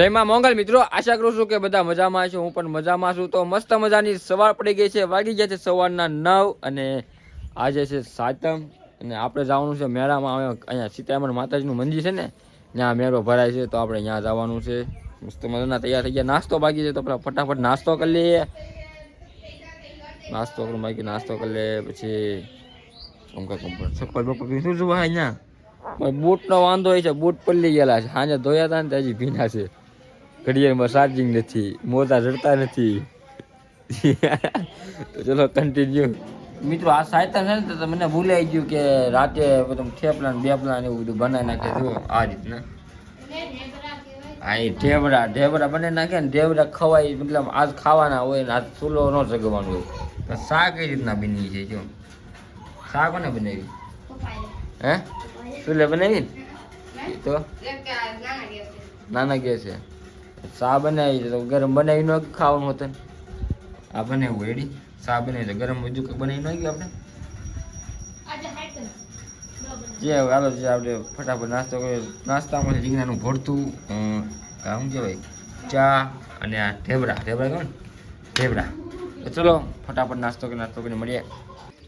જયમાં મોંગલ. મિત્રો, આશા કરું છું કે બધા મજામાં છે હું પણ મજામાં છું. તો મસ્ત મજાની સવાર પડી ગઈ છે. વાગી ગયા છે સવારના નવ અને આજે છે સાતમ. અને આપણે જવાનું છે મેળામાં. હવે અહીંયા સીતારામણ માતાજીનું મંદિર છે ને, ત્યાં મેળો ભરાય છે. તો આપણે ત્યાં જવાનું છે. મસ્ત મજાના તૈયાર થઈ ગયા. નાસ્તો બાકી છે તો આપણે ફટાફટ નાસ્તો કરી લઈએ. નાસ્તો કરું બાકી, નાસ્તો કરી લે પછી ચપ્પલ બપ્પલ શું શું અહીંયા બૂટનો વાંધો હોય છે. બૂટ પલ્લી ગયેલા છે. સાંજે ધોયા હતા ને ત્યાં ભીના છે. ઘડિયાળમાં ચાર્જિંગ નથી મોજા જડતા નથી. તો ચલો કન્ટિન્યુ મિત્રો આ સાયતા છે ને તો મને ભૂલાઈ ગયું કે રાતે બધું થેપલા ને બેપલા ને એવું બધું બનાવી નાખે. જો આ રીતના. હા એ ઢેબરા ઢેબરા બનાવી નાખે ને ઢેબરા ખવાય મતલબ આજ ખાવાના હોય ને આજ ચૂલો ન જગવાનું હોય. તો શાક કઈ રીતના બની છે જો. શાક કોને બનાવી? હે? ચૂલે બનાવી તો? નાના ગેસ છે. ચા બનાવી તો ગરમ બનાવી ન ખાવાનું હતું આ બનાવ્યું રેડી ચા બનાવી તો ગરમ બીજું કંઈક બનાવી ન. ગયું આપણે જે હવે હાલો જે આપણે ફટાફટ નાસ્તો કર્યો. નાસ્તામાં રીંગણાનું ભરતું શું કહેવાય? ચા અને આ ઢેબરા. ઢેબરા કહો ને? ઢેબરા. તો ચલો ફટાફટ નાસ્તો કરી નાસ્તો કરીને મળીએ.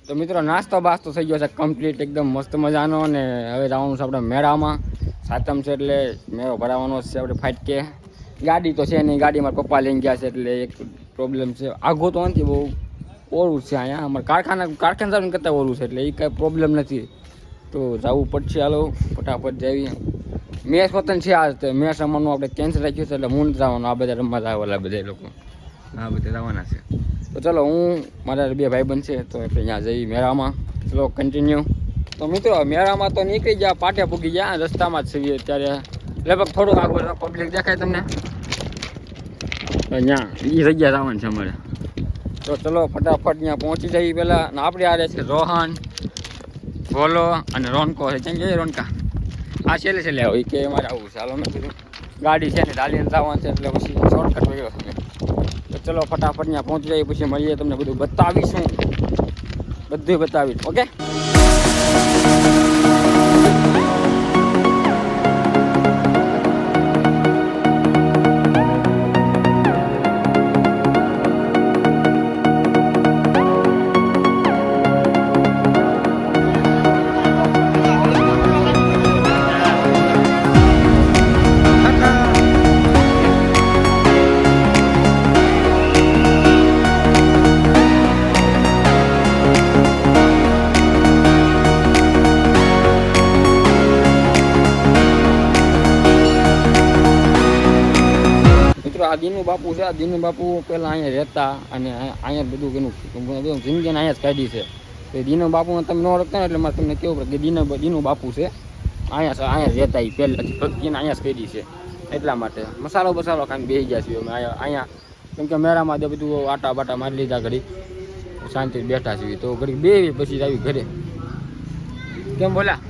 તો મિત્રો નાસ્તો બાસ્તો થઈ ગયો છે કમ્પ્લીટ એકદમ મસ્ત મજાનો. અને હવે જવાનું છે આપણે મેળામાં. સાતમ છે એટલે મેળો ભરાવાનો છે આપણે ફાટકે. ગાડી તો છે નહીં ગાડી મારા પપ્પા લઈને ગયા છે એટલે એક પ્રોબ્લેમ છે. આઘો તો નથી, બહુ ઓરું છે અહીંયા. અમારે કારખાના કારખાના સામે કરતાં ઓરું છે એટલે એ કાંઈ પ્રોબ્લેમ નથી. તો જવું પડશે, હાલો, ફટાફટ જઈએ મેચ વતન છે આજ તો રમવાનું આપણે કેન્સલ રાખ્યું છે એટલે હું જવાનું. આ બધા રમવા જવાના બધા લોકો. આ બધા જવાના છે. તો ચલો, હું, મારા બે ભાઈ બનશે તો આપણે ત્યાં જઈએ મેળામાં. ચલો કન્ટિન્યુ તો મિત્રો, મેળામાં તો નીકળી ગયા પાટે પૂગી ગયા, રસ્તામાં જ છીએ અત્યારે. લગભગ થોડુંક આગળ પબ્લિક દેખાય તમને. અહીંયા એ જગ્યા જવાનું છે અમારે. તો ચલો ફટાફટ ત્યાં પહોંચી જઈએ પહેલાં. અને આપણે આ છે રોહન ભોલો અને રોનકો. છે કેમ કે રોનકા? આ છેલ્લે છેલ્લે હોય કે અમારે આવું છે. મેં કીધું ગાડી છે ને ડાલીને જવાનું છે એટલે પછી શોર્ટકટ છે. તો ચલો ફટાફટ ત્યાં પહોંચી જઈએ પછી મળીએ તમને બધું બતાવીશું. બધું બતાવીશ ઓકે? બાપુ છે દિન બાપુ પહેલાં અહીંયા રહેતા અને અહીંયા બધું બધું જિંદગીને અહીંયા જ કાઢી છે. તો દીનુ બાપુને તમે ન ઓળખતા ને એટલે મારે તમને કેવું પડે કે દીનુ દિનો બાપુ છે, અહીંયા અહીંયા રહેતા એ પહેલાંથી ભક્તિને અહીંયા જ કાઢી છે, એટલા માટે. મસાલો બસાલો ખાઈને બેસી ગયા છીએ અમે, અહીંયા કેમ કે મેળામાં તો બધું આટા બાટા મારી લીધા ઘડી શાંતિથી બેઠા છીએ. તો ઘડી બે પછી આવી ઘરે. કેમ બોલા?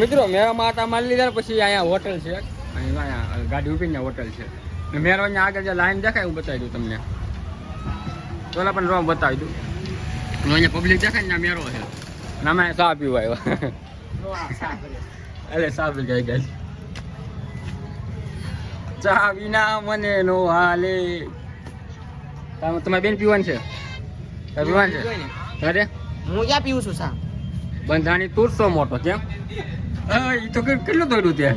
મિત્રો મેં માતા મારી લીધા પછી અહીંયા હોટલ છે. અહીંયા ગાડી ઊભી હોટલ છે. ને મેળો અહીંયા આગળ જે લાઈન દેખાય હું બતાવી દઉં તમને. પેલા પણ રોમ બતાવી દઉં. અહીંયા પબ્લિક દેખાય ને મેરો મેળો છે. અને અમે ચા પીવા આવ્યા અરે ચા પી ગઈ ગઈ. ચા વિના મને નો હાલે. તમે- તમારે બેન પીવાનું છે? પીવાનું છે? અરે હું ક્યાં પીવું છું સા બંધાણી તુરસો મોટો કેમ એ તો કેટલું દોડ્યું ત્યાં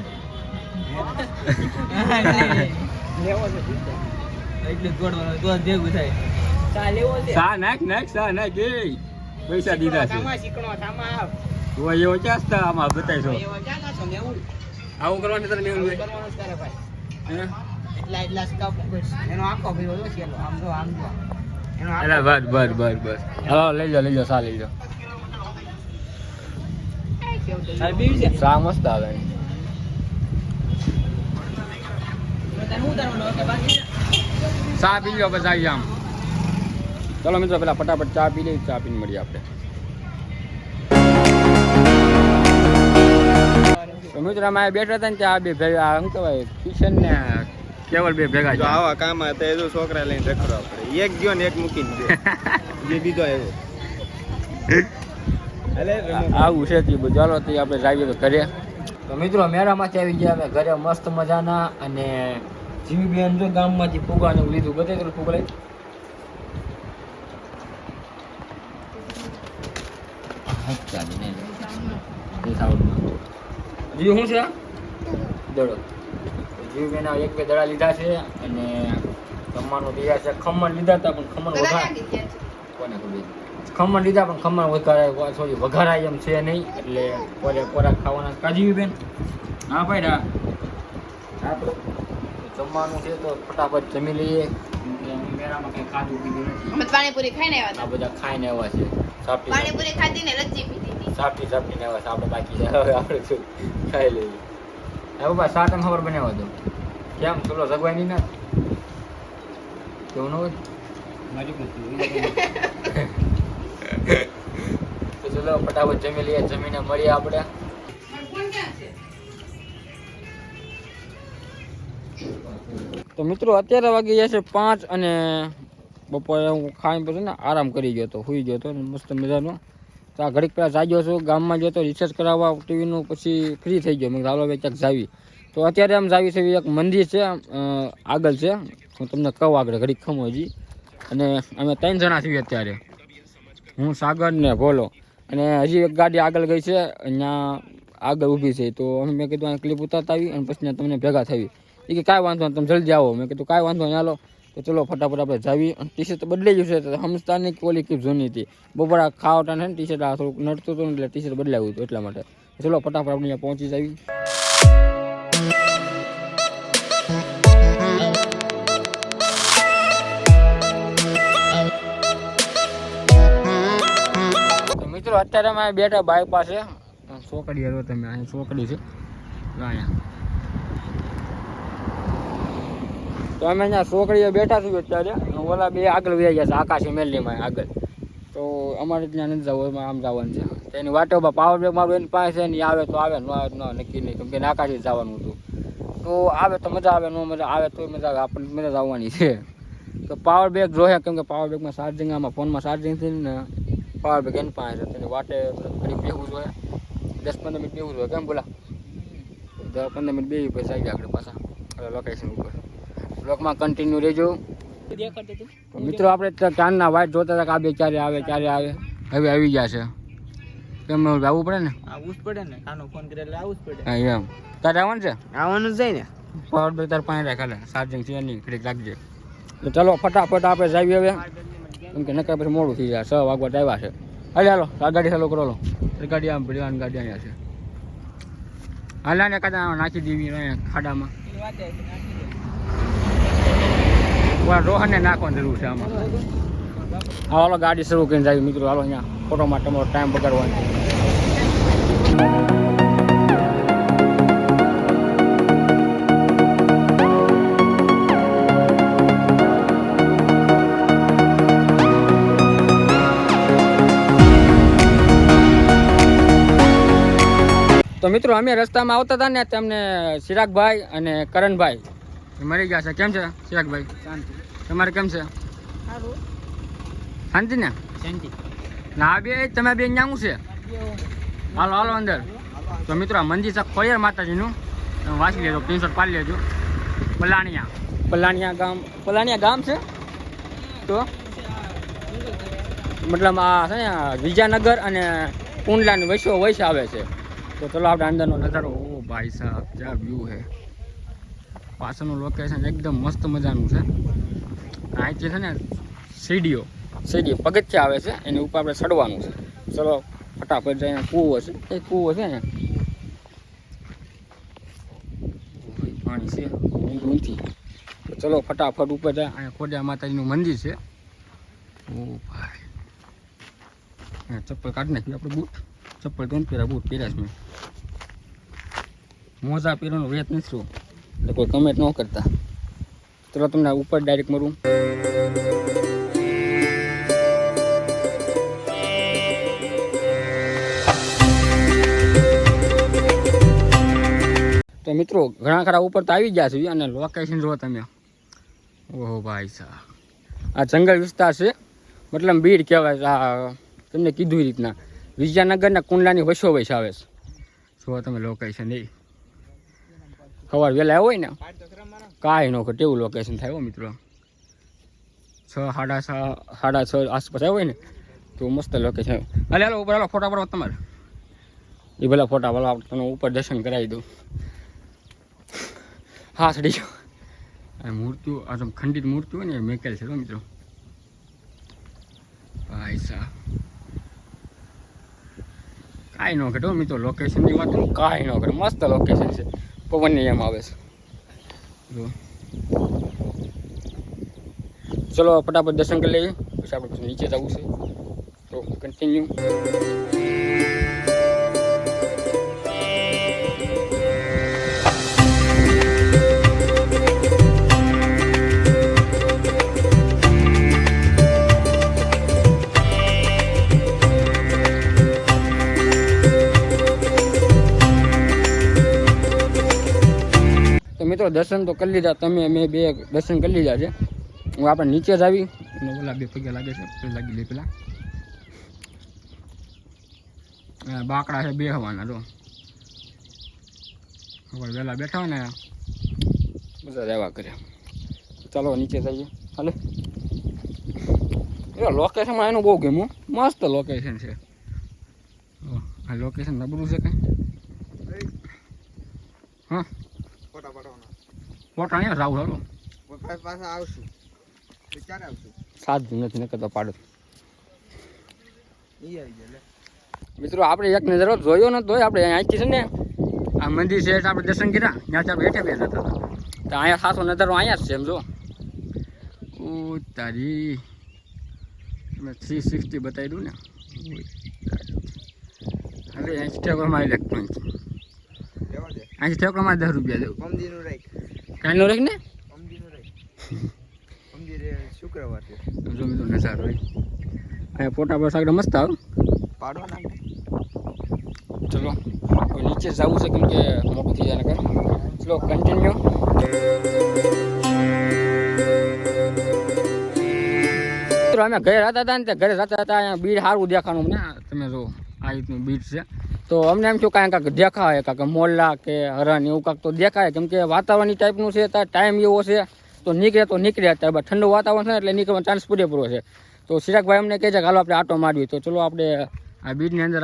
લેવો છે એટલે દોડવાનો તો ભેગું થાય ચા લેવો છે. સા નાખ નાખ સા નાખ એ. પૈસા દીધા છે. તામા શીખણો તામા આવ. તો એવો ક્યાં આમાં એવો છો મેહુલ? આવું કરવાનું તને મેં કરવાનું કરે ભાઈ. એટલા એટલા સ્કાપ એનો આખો ભર્યો છે આમ જો આમ જો. એનો બસ બસ બસ બસ. હાલો લઈ જાઓ લઈ જાઓ સા લઈ જાઓ સા મસ્ત આવે તને હું તારવાનું કે બાકી ચા પી લો પછી આવી આમ. ચલો મિત્રો પેલા ફટાફટ ચા પી લઈ ચા પીને મળીએ આપણે. મિત્રો અમે બેઠા હતા ને ત્યાં બે ભેગા આમ શું કહેવાય કિશન ને કેવલ બે ભેગા જો આવા કામ હતા એ તો છોકરા લઈને રખડો આપણે એક ગયો ને એક મૂકીને ગયો. જે બીજો આવ્યો. આવું છે તે બધું. ચાલો તે આપણે જાવીએ તો ઘરે. તો મિત્રો મેળામાંથી આવી ગયા અમે ઘરે મસ્ત મજાના અને જીવી બેન જો ગામમાંથી ફુગા ને લીધું. બધે તો ફુગા લઈ જીવ શું છે દડો. જીવ બેન એક બે દડા લીધા છે અને જમવાનું લીધા છે. ખમણ લીધા હતા પણ ખમણ વધારે કોને ખમણ લીધા પણ ખમણ વધારે સોરી વઘારાય એમ છે નહીં. એટલે કોરે કોરા ખાવાના. કાજી બેન? હા ભાઈ ના હા તો જમવાનું છે તો ફટાફટ જમી લઈએ. મેળામાં કંઈ ખાધું પીધું નથી. અમે પાણીપુરી ખાઈને આવ્યા આ બધા ખાઈને આવ્યા છે. સાપટી પાણીપુરી ખાધી ને લચ્છી પીધી હતી. સાપટી સાપટીને આવ્યા આપણે બાકી છે. હવે આપણે શું ખાઈ લઈએ. હવે બસ સાત ખબર બનાવ્યો દો. કેમ? ચલો જગવાય નહીં ના? કેવું ન હોય? તો ચલો ફટાફટ જમી લઈએ. જમીને મળીએ આપણે. તો મિત્રો અત્યારે વાગી ગયા છે પાંચ અને બપોરે હું ખાઈને પછી ને આરામ કરી ગયો હતો સુઈ ગયો હતો ને મસ્ત મજાનો. તો આ ઘડીક પહેલાં જાગ્યો છું, ગામમાં ગયો તો રિસર્ચ કરાવવા, ટીવીનું પછી ફ્રી થઈ ગયો. મેં હાલો હવે ક્યાંક જાવી. તો અત્યારે આમ જાવી છે, એક મંદિર છે આગળ છે. હું તમને કહું આગળ, ઘડીક ખમો હજી. અને અમે ત્રણ જણા છીએ અત્યારે. હું સાગર ને ભોલો. અને હજી એક ગાડી આગળ ગઈ છે, અહીંયા આગળ ઊભી છે. તો અમે મેં કીધું ક્લિપ ઉતારતા આવી અને પછી તમને ભેગા થઈ એ કે કાંઈ વાંધો તમે જલ્દી આવો. મેં કીધું, કાંઈ વાંધો નહીં, હાલો. તો ચલો, ફટાફટ આપણે જાવી. ટી શર્ટ બદલાઈ છે, તો કે ઓલી ક્લિપ જૂની હતી. બપોરા ખાવટા ને ટી શર્ટ આ થોડુંક નડતું હતું એટલે ટી શર્ટ બદલાવ્યું હતું એટલા માટે. ચલો, ફટાફટ આપણે અહીંયા પહોંચી જાવી. મિત્રો, અત્યારે અમે બેઠા બાઈક પાસે ચોકડી આવ્યો તમે અહીંયા ચોકડી છે. અહીંયા. તો અમે અહીંયા છોકરીઓ બેઠા છીએ અત્યારે. ઓલા બે આગળ વહી ગયા છે, આકાશી મેલીમાં આગળ. તો અમારે ત્યાં નથી જવું આમ જવાનું છે. તેની વાટો પાવર બ્રેક મારું એની પાસે છે ને આવે તો આવે, ન આવે ન નક્કી નહીં. કેમ કે આકાશી જવાનું હતું. તો આવે તો મજા આવે, ન મજા આવે તો મજા આવે. આપણને મજા આવવાની છે. તો પાવર બેગ જોઈએ કેમ કે પાવર બેગમાં ચાર્જિંગ આમાં ફોનમાં ચાર્જિંગ થઈ ને પાવર બેગ એની પાસે છે. તેની વાટે ઘડી બેહવું જોઈએ દસ પંદર મિનિટ બેહવું જોઈએ કેમ બોલા? દસ પંદર મિનિટ બે પછી આવી આગળ પાછા લોકેશન ઉપર. બ્લોકમાં કન્ટિન્યુ રહેજો. મિત્રો આપણે ચાંદના વાઇટ જોતા હતા કે આ બે ક્યારે આવે ક્યારે આવે. હવે આવી ગયા છે. કેમ આવવું પડે ને? આવું જ પડે ને. કાનો ફોન કરે એટલે જ પડે. હા એમ. તારે આવવાનું છે? આવવાનું જાય ને. પાવર બે તાર પાણી રાખે ચાર્જિંગ છે નહીં ઘડીક રાખજે. તો ચલો ફટાફટ આપણે જઈએ હવે. કેમ કે નકર પછી મોડું થઈ જાય. છ વાગવા આવ્યા છે. હાલે હાલો આ ગાડી ચાલુ કરો લો ગાડી આમ પડી ગાડી અહીંયા છે. હાલાને કાદા નાખી દેવી ખાડામાં એની વાત છે નાખી દે ઓલા રોહનને નાખવાની જરૂર છે આમાં. હાલો, ગાડી શરૂ કરીને જાય મિત્રો. હાલો, અહીંયા ફોટોમાં તમારો ટાઈમ બગાડવાનો તો મિત્રો, અમે રસ્તામાં આવતા હતા ને તેમને ચિરાગભાઈ અને કરણભાઈ મરી ગયા છે. કેમ છે ચિરાગભાઈ શાંતિ. તમારે કેમ છે? સારું. શાંતિ ને? શાંતિ. ના બે તમે બે ન્યાવું છે? હાલો હાલો અંદર. તો મિત્રો મંદિર છે ખોડિયાર માતાજીનું. તમે વાંચી લેજો સ્ક્રીનશોટ પાડી લેજો. પલાણિયા. પલાણિયા ગામ પલાણિયા ગામ છે? તો? મતલબ આ છે ને વિજયનગર અને કુંડલાની વૈશ્વ વૈશ આવે છે. તો ચલો આપણે અંદરનો નજારો. ઓ ભાઈ સાહેબ જ્યાં વ્યૂ છે? પાછળનું લોકેશન એકદમ મસ્ત મજાનું છે. અહીંથી છે ને સીડીઓ સીડીઓ પગથિયા આવે છે, એની ઉપર આપણે ચડવાનું છે. ચલો, ફટાફટ જઈને કૂવો છે. એ કૂવો છે ને. પાણી છે ચલો, ફટાફટ ઉપર જાય. અહીંયા ખોડિયા માતાજીનું મંદિર છે. ઓ ભાઈ. ચપ્પલ કાઢી નાખ્યું આપણે બૂટ. ચપ્પલ તો પહેર્યા બૂટ પહેર્યા છે મોજા પહેરવાનો વેત નથી રહ્યો. એટલે કોઈ કમેન્ટ ન કરતા. ચલો તમને ઉપર ડાયરેક્ટ મળું. તો મિત્રો, ઘણા ખરા ઉપર તો આવી ગયા છે. અને લોકેશન જુઓ તમે. ઓહો ભાઈ સાહેબ. આ જંગલ વિસ્તાર છે. મતલબ બીડ કહેવાય આ તમને કીધું એ રીતના. વિજયાનગરના કુંડલાની વૈસ આવે છે. જુઓ તમે લોકેશન એ. સવાર વહેલા હોય ને કાંઈ ન ઘટે એવું લોકેશન થાય હો મિત્રો. છ સાડા છ સાડા છ આસપાસ આવ્યો હોય ને તો મસ્ત લોકેશન હાલે હાલો ઉપર હાલો ફોટા પાડો તમારે. એ ભલા ફોટા આપણે તમને ઉપર દર્શન કરાવી દઉં. હા સડી આ મૂર્તિઓ આ ખંડિત મૂર્તિ હોય ને મેકેલ છે મિત્રો. ભાઈ સાહેબ. કાંઈ ન ઘટો મિત્રો લોકેશનની વાત કાંઈ ન ઘટે. મસ્ત લોકેશન છે. પવનની એમ આવે છે. જો. ચલો ફટાફટ દર્શન કરી લઈએ. પછી આપણે નીચે જવું છે. તો કન્ટિન્યુ મિત્રો દર્શન તો કરી લીધા. તમે મેં બે દર્શન કરી લીધા છે. હું આપણે નીચે જ આવી. અને ઓલા બે પગે લાગે છે. પેલા લાગી લે પેલા. આ બાકડા છે બે હવાના જો. હવે વહેલા બેઠા હોય ને. બધા રહેવા કર્યા. ચાલો નીચે જઈએ. હાલે. એ લોકેશનમાં એનું બહુ ગમ્યું. મસ્ત લોકેશન છે. આ લોકેશન નબળું છે કંઈ? હા. ફોટા અહીંયા રાવ હરો પાસે આવશું. વિચાર આવશું. સાદું નથી નકર તો પાડો. ઈ આવી જાય મિત્રો આપણે એક નજર જોયો ને તોય આપણે અહીંથી છે ને. આ મંદિર છે આપણે દર્શન કર્યા ત્યાંથી આપણે હેઠે બેઠા હતા. તો અહીંયા સાસો નજરો અહીંયા જ છે એમ જો. ઓ તારી. મેં થ્રી સિક્સટી બતાવી દઉં ને હવે અહીંથી ઠેકવામાં આવી લાગતું અહીંથી ઠેકવામાં દસ રૂપિયા દેવું મમદીનું નો કાંઈ રાખ ને? શુક્રવાર છે જો મિત્રો નજારો હોય અહીંયા ફોટા પર આગળ મસ્ત આવે. ચલો નીચે જવું છે કેમ કે મોટું થઈ જાય ચલો કન્ટિન્યુ મિત્રો અમે ઘરે રહેતા હતા ને તે ઘરે રહેતા હતા અહીંયા બીડ સારું દેખાણું. મને તમે જો આ રીતનું બીડ છે. તો અમને એમ થયું કાંઈ કાંઈક દેખાય, કાંક મોલ્લા કે હરણ એવું કાંક તો દેખાય. કેમ કે વાતાવરણ ટાઈપનું છે, ત્યાં ટાઈમ એવો છે, તો નીકળે તો નીકળ્યા ત્યાં ઠંડુ વાતાવરણ છે એટલે નીકળવાનો ચાન્સ પૂરેપૂરો છે. તો સિરાગભાઈ અમને કહે છે કે હાલો આપણે આટો મારવી તો ચલો આપણે આ બીજની અંદર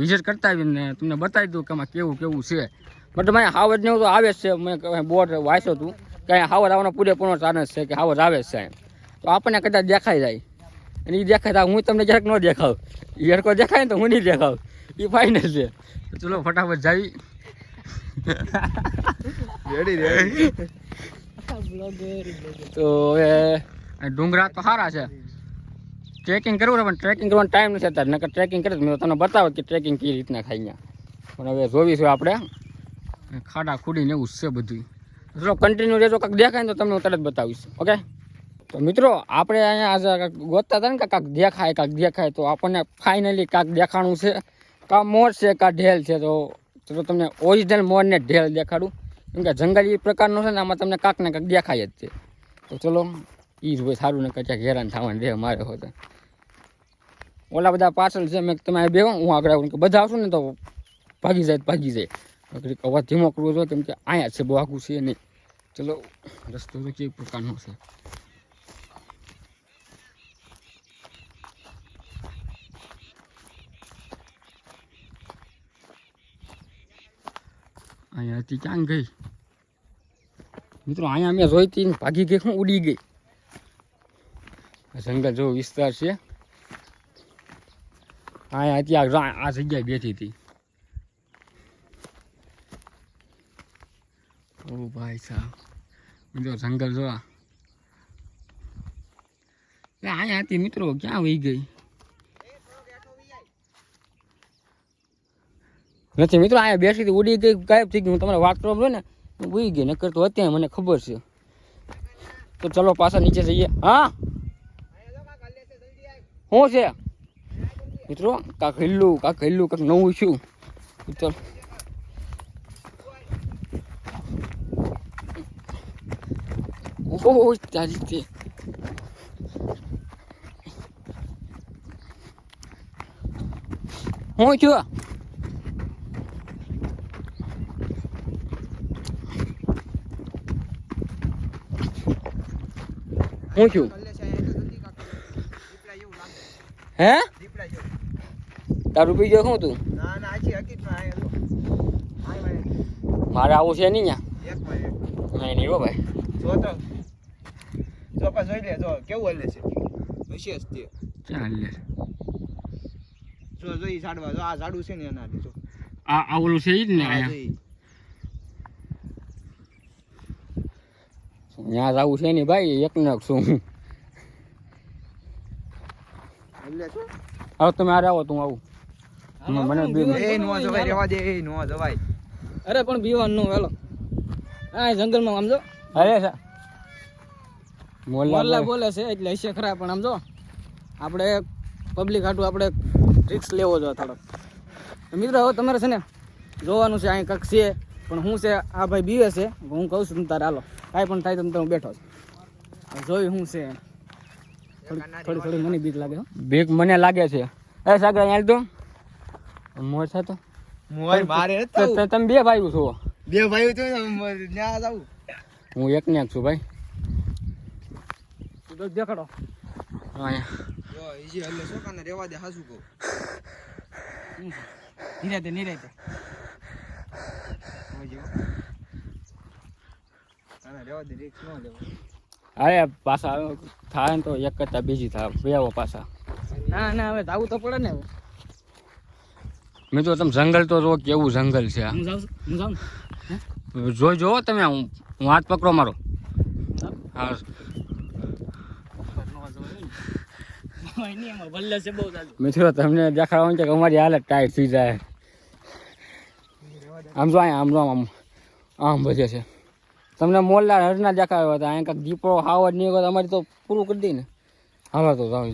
વિઝિટ કરતા આવીને તમને બતાવી દઉં કે આમાં કેવું કેવું છે. મતલબ અહીંયા હાવજ ને તો આવે જ છે. મેં બોર્ડ વાંચ્યો હતું કે અહીંયા હાવજ આવવાનો પૂરેપૂરો ચાન્સ છે કે હાવજ આવે જ છે. તો આપણને કદાચ દેખાઈ જાય. અને એ દેખાય હું તમને જરાક ન દેખાવ એ હરકો દેખાય ને તો હું નહીં દેખાવ એ ફાઇનલ છે. ચલો ફટાફટ જાવી. રેડી રેડી તો હવે ડુંગરા તો સારા છે. ટ્રેકિંગ કરવું પણ ટ્રેકિંગ કરવાનો ટાઈમ નથી અત્યારે. નકર ટ્રેકિંગ કરે મેં તમને બતાવો કે ટ્રેકિંગ કઈ રીતના ખાઈ પણ હવે જોઈશું આપણે. ખાડા ખુડીને એવું છે બધું ચલો કન્ટિન્યુ રહેજો કંઈક દેખાય ને તો તમને હું તરત બતાવીશ. ઓકે તો મિત્રો, આપણે અહીંયા આજે ગોતતા હતા ને કે કાંઈક દેખાય કાંક દેખાય, તો આપણને ફાઇનલી કાંક દેખાણું છે. કા મોર છે, કાં ઢેલ છે, તો ચલો તમને ઓરિજિનલ મોરને ઢેલ દેખાડું. કેમ કે જંગલી પ્રકારનો છે ને, આમાં તમને કાંક ને કાંક દેખાય જ છે. તો ચલો એ જ હોય, સારું ને ક્યાંક હેરાન થવાનું દે મારે હોતે ઓલા બધા પાછળ છે મેં તમે બે હું આગળ આવું કે બધા આવશું ને તો ભાગી જાય તો ભાગી જાય. અવાજ ધીમો કરવો જોઈએ, કેમ કે અહીંયા છે, બહુ આખું છે નહીં. ચલો, રસ્તો તો કેવી પ્રકારનો છે. અહીંયાથી ક્યાં ગઈ મિત્રો અહીંયા મેં જોઈ હતી ને ભાગી ગઈ હું ઉડી ગઈ આ જંગલ જેવો વિસ્તાર છે અહીંયા ત્યાં રા- આ જગ્યાએ બેઠી હતી ઓ ભાઈ સાહેબ મિત્રો જંગલ જો આ. એટલે અહીંયા હતી મિત્રો ક્યાં વહી ગઈ નથી મિત્રો, અહીંયા બેસી હતી ઉડી ગઈ, ગાયબ થઈ ગઈ. હું તમારે વાત કરવા ને ઉડી ગઈ નકર તો અત્યારે મને ખબર છે. તો ચલો પાછા નીચે જઈએ. હા? શું છે? મિત્રો, કાંક હિલ્લું કાંક હિલ્લું, કાંક નવું છું. ચલો. ઓહો ચાલી તે. હું છું? હું છું હે? તારું ગયો શું તું? મારે આવું છે નહીં નહીં નહીં ભાઈ. જો તો. જો પા જોઈ લે જો કેવું હલે છે? વિશેષ તે. ચાલ. લે જો જો ઈ ઝાડવા જો આ ઝાડું છે ને એના જો. આ આ ઓલું છે ઈ જ ને આ અહીંયા જો ઈ. ત્યાં આવું છે નહીં ભાઈ એક ને છું. હલે છો હવે તમે આરે આવો તું આવું. મને બી- એ નો જવાય રેવા દે એ નો જવાય. અરે પણ બીવાનું નું વેલો આ જંગલમાં આમ જો. અરે સા. મોલ્લા મોલ્લા બોલ. છે એટલે હશે ખરા પણ આમ જો. આપણે પબ્લિક હાટું આપણે રિક્સ લેવો જોઈએ થોડોક. મિત્રો હવે તમારે છે ને જોવાનું છે અહીં કક્ષીએ પણ હું છે આ ભાઈ બીવે છે હું કહું છું તારે હાલો. કાંઈ પણ થાય તો તમે બેઠો છો. જોયું શું છે. થોડી થોડી મને બીક લાગે હો. બીક મને લાગે છે. એ સાગર અહીંયા તો. મોર છે તો. મોર મારે તો તમે બે ભાઈઓ છો. બે ભાઈઓ છો ત્યાં જાવ હું એક ને એક છું ભાઈ. તો દેખાડો. અહીંયા. જો ઈજી હલે શું કાને રેવા દે હાસુ કહું. નિરાતે નિરાતે સમજ્યો કાને રેવા દે રિક્સ નો લેવો અરે પાછા થાય ને તો એક કરતા બીજી થાય. બે પાછા. ના ના હવે આવું તો પડે ને મેં મિત્રો તમે જંગલ તો જો કેવું જંગલ છે? જોઈ જોવો તમે હું હું હાથ પકડો મારો. હા. મિત્રો તમને દેખાડવાનું છે કે અમારી હાલત ટાઈટ થઈ જાય. આમ જો આમ જો આમ આમ બધે છે. તમને મોલ્લા હરના દેખાડ્યો હતા અહીંયા કાંઈક દીપડો હાવડ નહીં હોય અમારી તો પૂરું કરી દઈ ને હાલો તો જાવ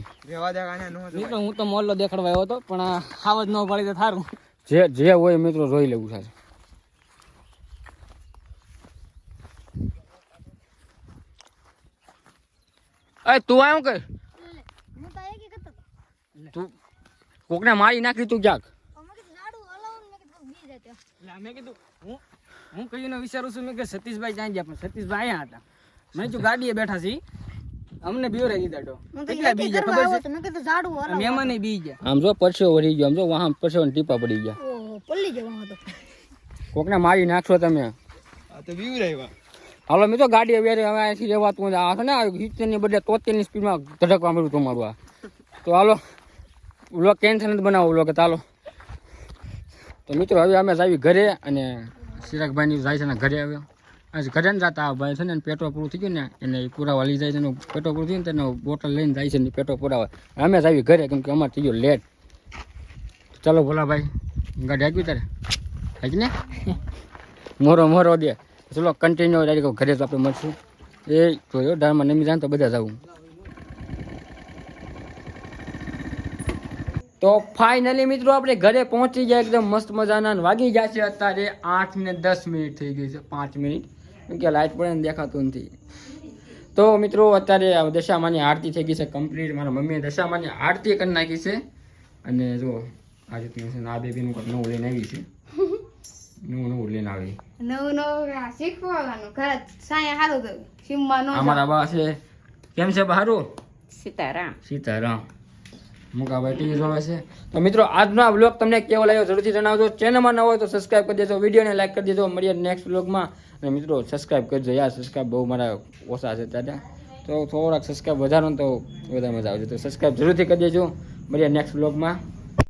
મિત્રો હું તો મોલ્લો દેખાડવા આવ્યો હતો પણ આ હાવ જ ન પડી તો થારું. જે જે હોય મિત્રો જોઈ લેવું છે. અરે તું આવ્યો કે? હું તો એક એક હતો. તું કોકને મારી નાખી તું ક્યાંક? અમે કીધું ઝાડુ હલાવું મેં કીધું બી જતો એટલે મેં કીધું હું હું કહીને વિચારું છું મેં કે સતીશભાઈ ત્યાં ગયા પણ સતીશભાઈ અહીંયા હતા. મેં જો ગાડીએ બેઠા છે. અમને બીવરાઈ દીધા તો કેટલા બી ગયા ખબર છે? મેં કીધું ઝાડુ છે હલાવું બી ગયા આમ જો પરસેવો વળી ગયો આમ જો વાહ પરસેવો ટીપા પડી ગયા. ઓહો પલ્લી ગયો વાહ તો કોકને મારી નાખશો તમે. આ તો બીવ રહેવા હાલો મેં તો ગાડી હવે હવે અહીંથી રહેવાતું આ છે ને સિત્તેરની બદલે તોતેરની સ્પીડમાં ધડકવા મળ્યું તમારું આ. તો હાલો વ્લોગ કેન્સલ નથી બનાવો વ્લોગ ચાલો તો મિત્રો હવે અમે આવી ઘરે અને ચિરાગભાઈની જાય છે ને ઘરે આવ્યો. આજે ઘરે ને જતા ભાઈ છે ને પેટ્રોલ પૂરું થઈ ગયું ને એને પુરાવા લઈ જાય છે ને પેટ્રોલ પૂરું થયું ને તેને બોટલ લઈને જાય છે ને પેટ્રોલ પુરાવા. અમે જ આવી ઘરે કેમ કે અમારે થઈ ગયો લેટ. ચાલો ભોલા ભાઈ ગાડી હાંકવી તારે? હાંકી ને? મોરો મોરો દે. ચલો કન્ટિન્યુ ઘરે તો આપણે મળશું. એ જોયો ડાળમાં નમી જાય તો બધા જવું તો ફાઇનલી મિત્રો આપણે ઘરે પહોંચી ગયા એકદમ મસ્ત મજાના વાગી ગયા છે અત્યારે આઠ ને દસ મિનિટ થઈ ગઈ છે પાંચ મિનિટ. કેમ કે લાઇટ પડે ને દેખાતું નથી. તો મિત્રો અત્યારે દશામાની આરતી થઈ ગઈ છે કમ્પ્લીટ મારા મમ્મીએ દશામાની આરતી કરી નાખી છે. અને જો આજે તું છે ના આ બેબીનું કંઈક નવું લઈને આવી છે. નવું નવું લઈને આવી. નવું નવું શીખવાનું ઘરે સાયા સારું થયું. અમારા બા છે. કેમ છે બહારું સીતારામ. સીતારામ. મુકાભાઈ ટીવી જોવે છે. તો મિત્રો, આજનો આ બ્લોગ તમને કેવો લાગ્યો જરૂરથી જણાવજો. ચેનલમાં ન હોય તો સબસ્ક્રાઇબ કરી દેજો, વિડીયોને લાઈક કરી દેજો. મળીએ નેક્સ્ટ બ્લોગમાં અને મિત્રો સબસ્ક્રાઇબ કરજો યાર. સબસ્ક્રાઇબ બહુ મારા ઓછા છે દાદા. તો થોડાક સબસ્ક્રાઇબ વધારો તો વધારે મજા આવશે. તો સબસ્ક્રાઇબ જરૂરથી કરી દેજો. મળીએ નેક્સ્ટ બ્લોગમાં